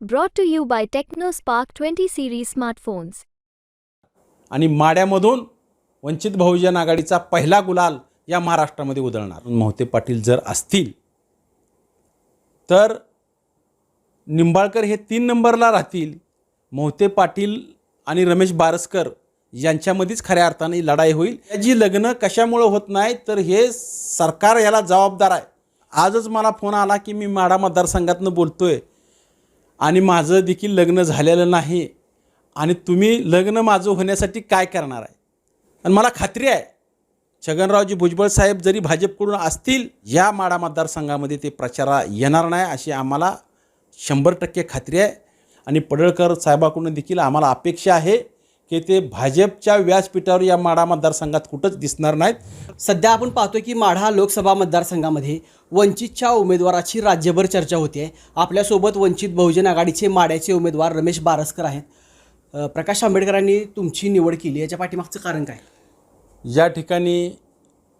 Brought to you by Tecno Spark twenty series smartphones आणि माड्यामधून वंचित बहुजन आघाडीचा पहिला गुलाल या महाराष्ट्रामध्ये उधळणार. मोहते पाटील जर असतील तर निंबाळकर हे तीन नंबरला राहतील. मोहते पाटील आणि रमेश बारसकर यांच्यामध्येच खऱ्या अर्थाने लढाई होईल. याची लग्न कशामुळं होत नाही तर हे सरकार याला जबाबदार आहे. आजच मला फोन आला की मी माडा मतदारसंघातनं बोलतोय. आणि माझं देखील लग्न झालेलं नाही. आणि तुम्ही लग्न माझं होण्यासाठी काय करणार आहे? आणि मला खात्री आहे छगनरावजी भुजबळ साहेब जरी भाजपकडून असतील या माडा मतदारसंघामध्ये ते प्रचारा येणार नाही अशी आम्हाला शंभर टक्के खात्री आहे. आणि पडळकर साहेबाकडून देखील आम्हाला अपेक्षा आहे. की ते भाजपच्या व्यासपीठावर या माडा मतदारसंघात कुठंच दिसणार नाहीत. सध्या आपण पाहतोय की माढा लोकसभा मतदारसंघामध्ये वंचितच्या उमेदवाराची राज्यभर चर्चा होती आहे आपल्यासोबत वंचित बहुजन आघाडीचे माड्याचे उमेदवार रमेश बारसकर आहेत. प्रकाश आंबेडकरांनी तुमची निवड केली याच्या पाठीमागचं कारण काय? या ठिकाणी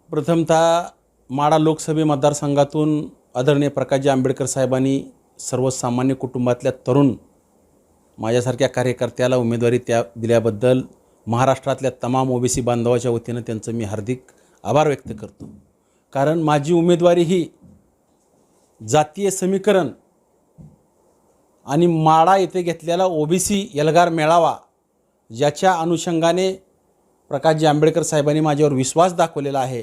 प्रथमतः माडा लोकसभे मतदारसंघातून आदरणीय प्रकाशजी आंबेडकर साहेबांनी सर्वसामान्य कुटुंबातल्या तरुण माझ्यासारख्या कार्यकर्त्याला उमेदवारी त्या दिल्याबद्दल महाराष्ट्रातल्या तमाम ओबीसी बांधवाच्या वतीनं त्यांचं मी हार्दिक आभार व्यक्त करतो. कारण माझी उमेदवारी ही जातीय समीकरण आणि माडा येथे घेतलेला ओबीसी एल्गार मेळावा ज्याच्या अनुषंगाने प्रकाशजी आंबेडकर साहेबांनी माझ्यावर विश्वास दाखवलेला आहे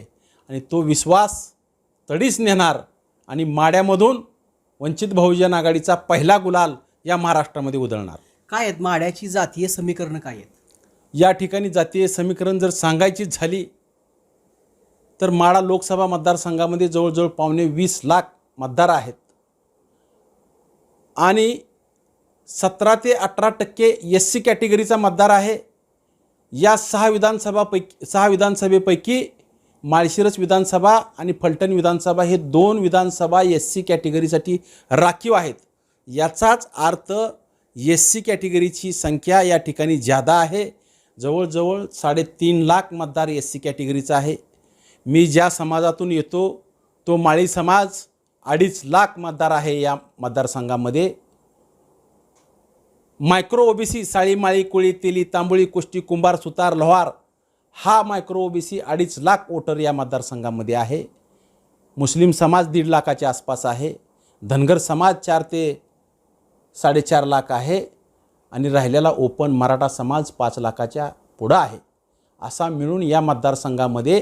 आणि तो विश्वास तडीस नेणार आणि माड्यामधून वंचित बहुजन आघाडीचा पहिला गुलाल या महाराष्ट्रामध्ये उधळणार. काय आहेत? माड्याची जातीय समीकरणं काय आहेत? या ठिकाणी जातीय समीकरण जर सांगायचीच झाली तर माडा लोकसभा मतदारसंघामध्ये जवळजवळ पावणे वीस लाख मतदार आहेत. आणि सतरा ते अठरा टक्के एस सी कॅटेगरीचा मतदार आहे. या सहा विधानसभापैकी सहा विधानसभेपैकी माळशिरस विधानसभा आणि फलटण विधानसभा हे दोन विधानसभा एस सी कॅटेगरीसाठी राखीव आहेत. याचाच अर्थ एस सी कॅटेगरीची संख्या या ठिकाणी जादा आहे. जवळजवळ साडेतीन लाख मतदार एस सी कॅटेगरीचा आहे. मी ज्या समाजातून येतो तो माळी समाज अडीच लाख मतदार आहे या मतदारसंघामध्ये. मायक्रो ओबीसी साळी माळी कोळी तेली तांबोळी कुष्टी कुंभार सुतार लोहार हा मायक्रो ओबीसी अडीच लाख वोटर या मतदारसंघामध्ये आहे. मुस्लिम समाज दीड लाखाच्या आसपास आहे. धनगर समाज चार ते साडेचार लाख आहे आणि राहिलेला ओपन मराठा समाज पाच लाखाच्या पुढं आहे. असा मिळून या मतदारसंघामध्ये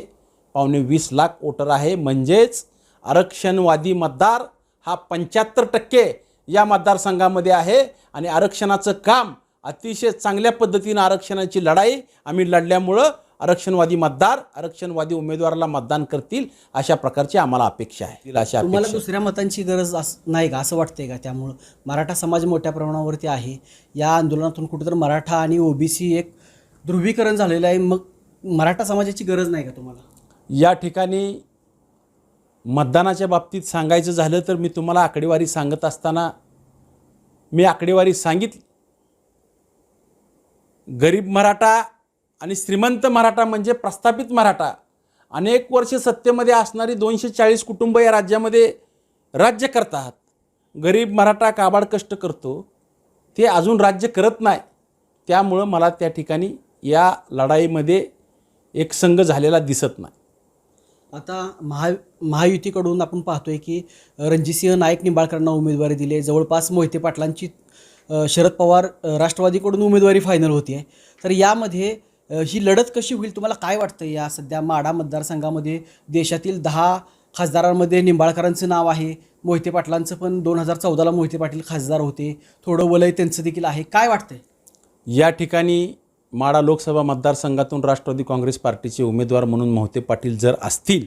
पावणे वीस लाख वोटर आहे. म्हणजेच आरक्षणवादी मतदार हा पंच्याहत्तर टक्के या मतदारसंघामध्ये आहे आणि आरक्षणाचं काम अतिशय चांगल्या पद्धतीनं आरक्षणाची लढाई आम्ही लढल्यामुळं आरक्षणवादी मतदार आरक्षणवादी उमेदवाराला मतदान करतील अशा प्रकारची आम्हाला अपेक्षा आहे. अशा तुम्हाला दुसऱ्या मतांची गरज अस नाही का? असं वाटतंय का त्यामुळं? मराठा समाज मोठ्या प्रमाणावरती आहे. या आंदोलनातून कुठेतरी मराठा आणि ओबीसी एक ध्रुवीकरण झालेलं आहे. मग मराठा समाजाची गरज नाही का तुम्हाला? या ठिकाणी मतदानाच्या बाबतीत सांगायचं झालं तर मी तुम्हाला आकडेवारी सांगत असताना मी आकडेवारी सांगितली. गरीब मराठा आणि श्रीमंत मराठा म्हणजे प्रस्थापित मराठा. अनेक वर्ष सत्तेमध्ये असणारी दोनशे चाळीस कुटुंब या राज्यामध्ये राज्य करतात. गरीब मराठा काबाड कष्ट करतो. ते अजून राज्य करत नाही. त्यामुळं मला त्या ठिकाणी या लढाईमध्ये एक संघ झालेला दिसत नाही. आता महा महायुतीकडून आपण पाहतोय की रणजितसिंह नाईक निंबाळकरांना उमेदवारी दिली आहे. जवळपास मोहिते पाटलांची शरद पवार राष्ट्रवादीकडून उमेदवारी फायनल होती आहे तर यामध्ये ही लढत कशी होईल? तुम्हाला काय वाटतं या सध्या माडा मतदारसंघामध्ये? देशातील दहा खासदारांमध्ये निंबाळकरांचं नाव आहे. मोहिते पाटलांचं पण दोन हजार चौदाला मोहिते पाटील खासदार होते. थोडं वलय त्यांचं देखील आहे. काय वाटतंय? या ठिकाणी माडा लोकसभा मतदारसंघातून राष्ट्रवादी काँग्रेस पार्टीचे उमेदवार म्हणून मोहिते पाटील जर असतील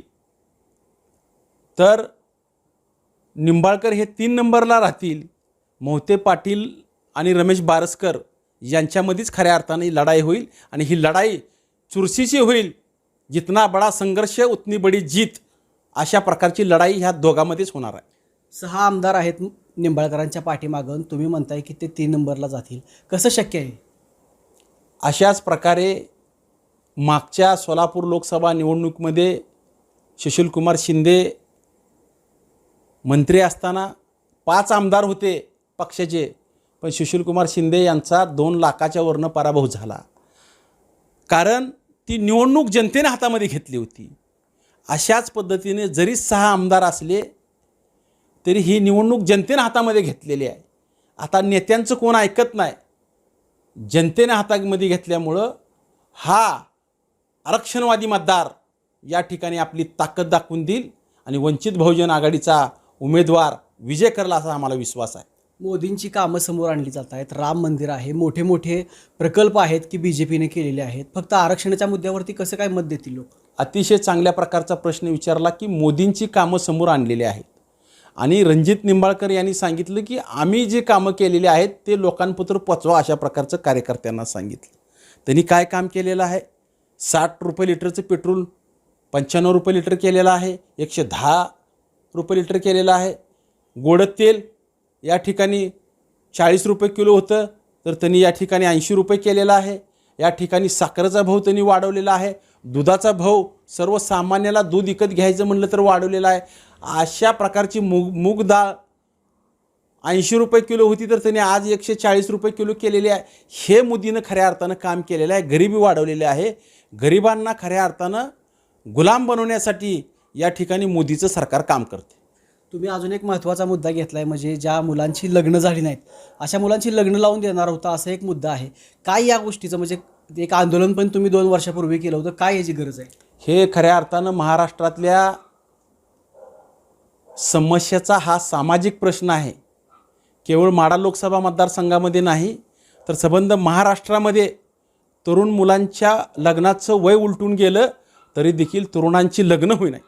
तर निंबाळकर हे तीन नंबरला राहतील. मोहिते पाटील आणि रमेश बारसकर यांच्यामध्येच खऱ्या अर्थाने ही लढाई होईल आणि ही लढाई चुरशीची होईल. जितना बडा संघर्ष उतनी बडी जीत अशा प्रकारची लढाई ह्या दोघांमध्येच होणार आहे. सहा आमदार आहेत निंबाळकरांच्या पाठीमागं. तुम्ही म्हणताय की ते तीन नंबरला जातील. कसं शक्य आहे? अशाच प्रकारे मागच्या सोलापूर लोकसभा निवडणुकीमध्ये सुशीलकुमार शिंदे मंत्री असताना पाच आमदार होते पक्षाचे. पण सुशीलकुमार शिंदे यांचा दोन लाखाच्या वरनं पराभव झाला. कारण ती निवडणूक जनतेने हातामध्ये घेतली होती. अशाच पद्धतीने जरी सहा आमदार असले तरी ही निवडणूक जनतेने हातामध्ये घेतलेली आहे. आता नेत्यांचं कोण ऐकत नाही? जनतेने हातामध्ये घेतल्यामुळं हा आरक्षणवादी मतदार या ठिकाणी आपली ताकद दाखवून देईल आणि वंचित बहुजन आघाडीचा उमेदवार विजय करला असा आम्हाला विश्वास आहे. मोदींची कामं समोर आणली जात आहेत. राम मंदिर आहे. मोठे मोठे प्रकल्प आहेत की बी जे पीने केलेले आहेत. फक्त आरक्षणाच्या मुद्द्यावरती कसं काय मत देतील लोक? अतिशय चांगल्या प्रकारचा प्रश्न विचारला की मोदींची कामं समोर आणलेली आहेत. आणि रणजित निंबाळकर यांनी सांगितलं की आम्ही जे कामं केलेली आहेत ते लोकांपत्र पोचवा अशा प्रकारचं कार्यकर्त्यांना सांगितलं. त्यांनी काय काम केलेलं आहे? साठ रुपये लिटरचं पेट्रोल पंच्याण्णव रुपये लिटर केलेलं आहे एकशे दहा रुपये लिटर केलेलं आहे. गोडं तेल या ठिकाणी चाळीस रुपये किलो होतं तर त्यांनी या ठिकाणी ऐंशी रुपये केलेला आहे. या ठिकाणी साखरेचा भाव त्यांनी वाढवलेला आहे. दुधाचा भाव सर्वसामान्याला दूध विकत घ्यायचं म्हणलं तर वाढवलेला आहे. अशा प्रकारची मूग मूग डाळ ऐंशी रुपये किलो होती तर त्यांनी आज एकशे चाळीस रुपये किलो केलेली आहे. हे मोदीनं खऱ्या अर्थानं काम केलेलं आहे. गरिबी वाढवलेली आहे. गरिबांना खऱ्या अर्थानं गुलाम बनवण्यासाठी या ठिकाणी मोदीचं सरकार काम करते. तुम्ही अजून एक महत्त्वाचा मुद्दा घेतला आहे म्हणजे ज्या मुलांची लग्न झाली नाहीत. अशा मुलांची लग्न लावून देणार होता असा एक मुद्दा आहे. काय या गोष्टीचं म्हणजे एक आंदोलन पण तुम्ही दोन वर्षापूर्वी केलं होतं काय याची गरज आहे? हे खऱ्या अर्थानं महाराष्ट्रातल्या समस्याचा हा सामाजिक प्रश्न आहे. केवळ माडा लोकसभा मतदारसंघामध्ये नाही तर संबंध महाराष्ट्रामध्ये तरुण मुलांच्या लग्नाचं वय उलटून गेलं तरी देखील तरुणांची लग्न होई नाही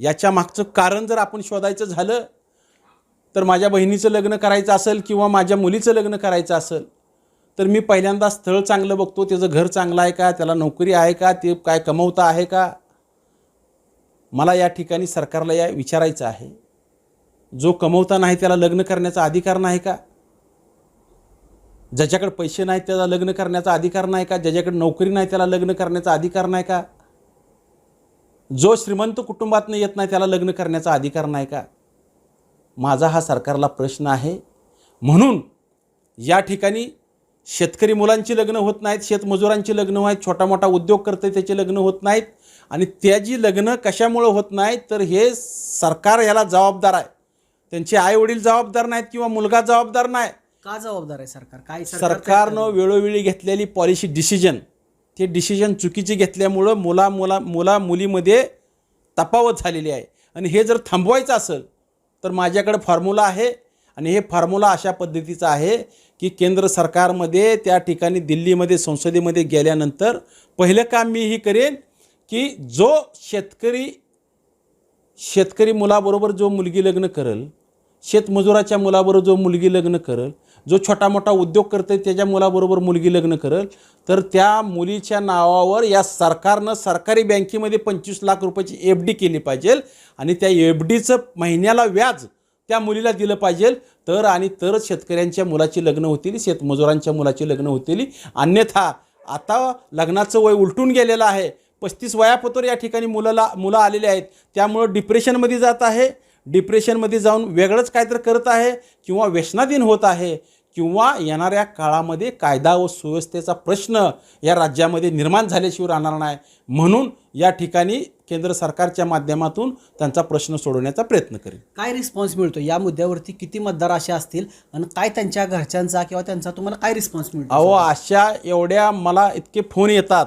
याच्या मागचं कारण जर आपण शोधायचं झालं तर माझ्या बहिणीचं लग्न करायचं असेल किंवा माझ्या मुलीचं लग्न करायचं असेल तर मी पहिल्यांदा स्थळ चांगलं बघतो त्याचं घर चांगलं आहे का त्याला नोकरी आहे का ते काय कमवता आहे का? मला या ठिकाणी सरकारला या विचारायचं आहे. जो कमवता नाही त्याला लग्न करण्याचा अधिकार नाही का? ज्याच्याकडे पैसे नाहीत त्याला लग्न करण्याचा अधिकार नाही का? ज्याच्याकडे नोकरी नाही त्याला लग्न करण्याचा अधिकार नाही का? जो श्रीमंत कुटुंबातनं येत नाही त्याला लग्न करण्याचा अधिकार नाही का? माझा हा सरकारला प्रश्न आहे. म्हणून या ठिकाणी शेतकरी मुलांची लग्न होत नाहीत शेतमजुरांची लग्न आहेत छोटा मोठा उद्योग करते त्याचे लग्न होत नाहीत आणि त्याची लग्न कशामुळं होत नाहीत तर हे सरकार याला जबाबदार आहे. त्यांचे आईवडील जबाबदार नाहीत किंवा मुलगा जबाबदार नाही. का जबाबदार आहे सरकार? काय सरकार काय सरकारनं वेळोवेळी घेतलेली पॉलिसी डिसिजन ते डिसिजन चुकीचे घेतल्यामुळं मुला मुला मुला मुलीमध्ये तफावत झालेली आहे. आणि हे जर थांबवायचं असेल तर माझ्याकडे फॉर्म्युला आहे आणि हे फॉर्म्युला अशा पद्धतीचा आहे की केंद्र सरकारमध्ये त्या ठिकाणी दिल्लीमध्ये संसदेमध्ये गेल्यानंतर पहिलं काम मी ही करेन की जो शेतकरी शेतकरी मुलाबरोबर जो मुलगी लग्न करल शेतमजुराच्या मुलाबरोबर जो मुलगी लग्न करल जो छोटा मोठा उद्योग करते त्याच्या मुलाबरोबर मुलगी लग्न करल तर त्या मुलीच्या नावावर या सरकारनं सरकारी बँकेमध्ये पंचवीस लाख रुपयाची एफ डी केली पाहिजे आणि त्या एफ डीचं महिन्याला व्याज त्या मुलीला दिलं पाहिजे. तर आणि तरच शेतकऱ्यांच्या मुलाची लग्न होतील शेतमजुरांच्या मुलाची लग्न होतील. अन्यथा आता लग्नाचं वय उलटून गेलेलं आहे. पस्तीस वयापतोर या ठिकाणी मुलाला मुलं आलेले आहेत. त्यामुळं डिप्रेशनमध्ये जात आहे. डिप्रेशनमध्ये जाऊन वेगळंच काहीतरी करत आहे किंवा व्यसनाधीन होत आहे किंवा येणाऱ्या काळामध्ये कायदा व सुव्यवस्थेचा प्रश्न या राज्यामध्ये निर्माण झाल्याशिवाय राहणार नाही. म्हणून या ठिकाणी केंद्र सरकारच्या माध्यमातून त्यांचा प्रश्न सोडवण्याचा प्रयत्न करेल. काय रिस्पॉन्स मिळतो या मुद्द्यावरती किती मतदार असे असतील? आणि काय त्यांच्या घरच्यांचा किंवा त्यांचा तुम्हाला काय रिस्पॉन्स मिळतो अहो अशा एवढ्या मला इतके फोन येतात.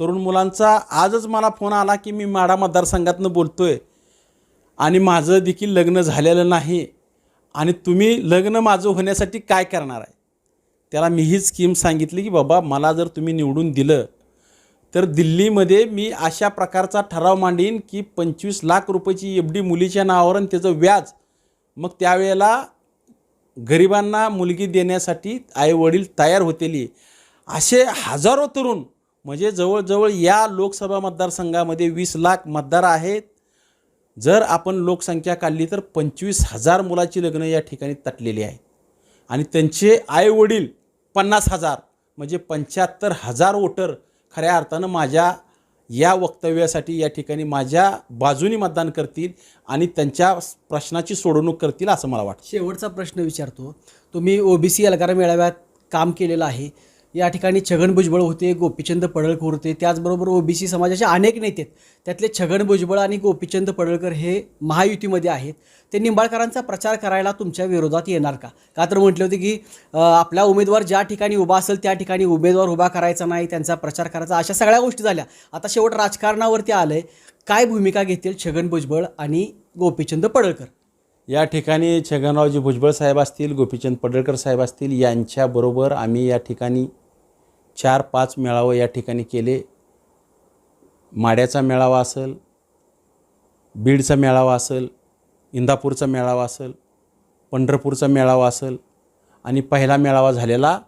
तरुण मुलांचा आजच मला फोन आला की मी माडा मतदारसंघातनं बोलतोय. आणि माझं देखील लग्न झालेलं नाही आणि तुम्ही लग्न माझं होण्यासाठी काय करणार आहे? त्याला मी ही स्कीम सांगितली की बाबा मला जर तुम्ही निवडून दिलं तर दिल्लीमध्ये मी अशा प्रकारचा ठराव मांडीन की पंचवीस लाख रुपयाची एफ डी मुलीच्या नावावर आणि त्याचं व्याज मग त्यावेळेला गरिबांना मुलगी देण्यासाठी आईवडील तयार होतेली. असे हजारो तरुण म्हणजे जवळजवळ या लोकसभा मतदारसंघामध्ये वीस लाख मतदार आहेत. जर आपण लोकसंख्या काढली तर पंचवीस हजार मुलाची लग्न या ठिकाणी तटलेली आहे. आणि त्यांचे आईवडील पन्नास हजार म्हणजे पंच्याहत्तर हजार वोटर खऱ्या अर्थानं माझ्या या वक्तव्यासाठी या ठिकाणी माझ्या बाजूनी मतदान करतील आणि त्यांच्या प्रश्नाची सोडवणूक करतील असं मला वाटतं. शेवटचा प्रश्न विचारतो. तुम्ही ओबीसी एल्गार मेळाव्यात काम केलेलं आहे. या ठिकाणी छगन भुजबळ होते गोपीचंद पडळकर होते. त्याचबरोबर ओबीसी समाजाचे अनेक नेते आहेत. त्यातले छगन भुजबळ आणि गोपीचंद पडळकर हे महायुतीमध्ये आहेत. ते निंबाळकरांचा प्रचार करायला तुमच्या विरोधात येणार का? का तर म्हटले होते की आपला उमेदवार ज्या ठिकाणी उभा असेल त्या ठिकाणी उमेदवार उभा करायचा नाही त्यांचा प्रचार करायचा. अशा सगळ्या गोष्टी झाल्या. आता शेवट राजकारणावरती आलं आहे काय भूमिका घेतील छगन भुजबळ आणि गोपीचंद पडळकर? या ठिकाणी छगनरावजी भुजबळ साहेब असतील गोपीचंद पडळकर साहेब असतील यांच्याबरोबर आम्ही या ठिकाणी चार पाच मेळावं या ठिकाणी केले. माड्याचा मेळावा असेल बीडचा मेळावा असेल इंदापूरचा मेळावा असेल पंढरपूरचा मेळावा असेल आणि पहिला मेळावा झालेला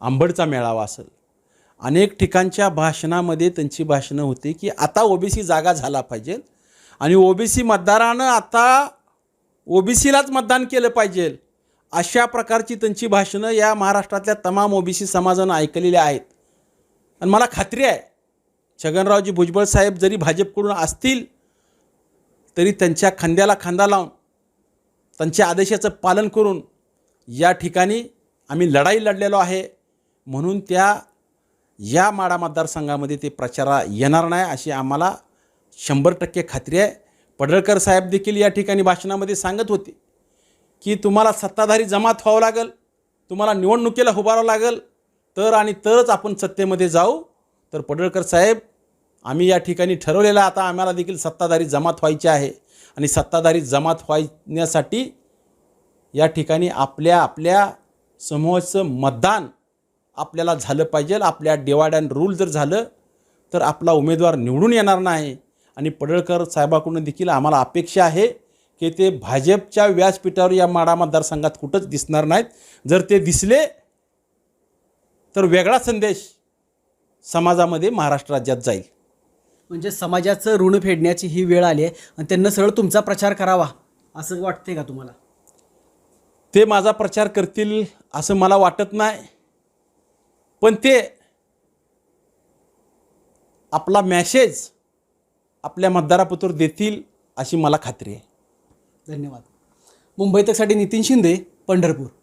आंबडचा मेळावा असेल. अनेक ठिकाणच्या भाषणामध्ये त्यांची भाषणं होती की आता ओबीसी जागा झाला पाहिजे आणि ओबीसी मतदारानं आता ओबीसीलाच मतदान केलं पाहिजे. अशा प्रकारची त्यांची भाषणं या महाराष्ट्रातल्या तमाम ओबीसी समाजानं ऐकलेली आहेत. आणि मला खात्री आहे छगनरावजी भुजबळ साहेब जरी भाजपकडून असतील तरी त्यांच्या खांद्याला खांदा लावून त्यांच्या आदेशाचं पालन करून या ठिकाणी आम्ही लढाई लढलेलो आहे म्हणून त्या या माडा मतदारसंघामध्ये ते प्रचारा येणार नाही अशी आम्हाला शंभर टक्के खात्री आहे. पडळकर साहेब देखील या ठिकाणी भाषणामध्ये सांगत होते. की तुम्हाला सत्ताधारी जमात व्हावं लागेल तुम्हाला निवडणुकीला उभारावं लागेल तर आणि तरच आपण सत्तेमध्ये जाऊ. तर पडळकर साहेब आम्ही या ठिकाणी ठरवलेलं आता आम्हाला देखील सत्ताधारी जमात व्हायची आहे. आणि सत्ताधारी जमात व्हायण्यासाठी या ठिकाणी आपल्या आपल्या समूहाचं मतदान आपल्याला झालं पाहिजे. आपल्या डिवाइड अँड रूल जर झालं तर आपला उमेदवार निवडून येणार नाही. आणि पडळकर साहेबाकडून देखील आम्हाला अपेक्षा आहे. की ते भाजपच्या व्यासपीठावर या माडा मतदारसंघात कुठंच दिसणार नाहीत. जर ते दिसले तर वेगळा संदेश समाजामध्ये महाराष्ट्र राज्यात जाईल. म्हणजे समाजाचं ऋण फेडण्याची ही वेळ आली आहे आणि त्यांना सरळ तुमचा प्रचार करावा असं वाटते का तुम्हाला? ते माझा प्रचार करतील असं मला वाटत नाही. पण ते आपला मॅसेज आपल्या मतदारापत्र देतील अशी मला खात्री आहे. धन्यवाद. मुंबई तकसाठी नितीन शिंदे पंढरपूर.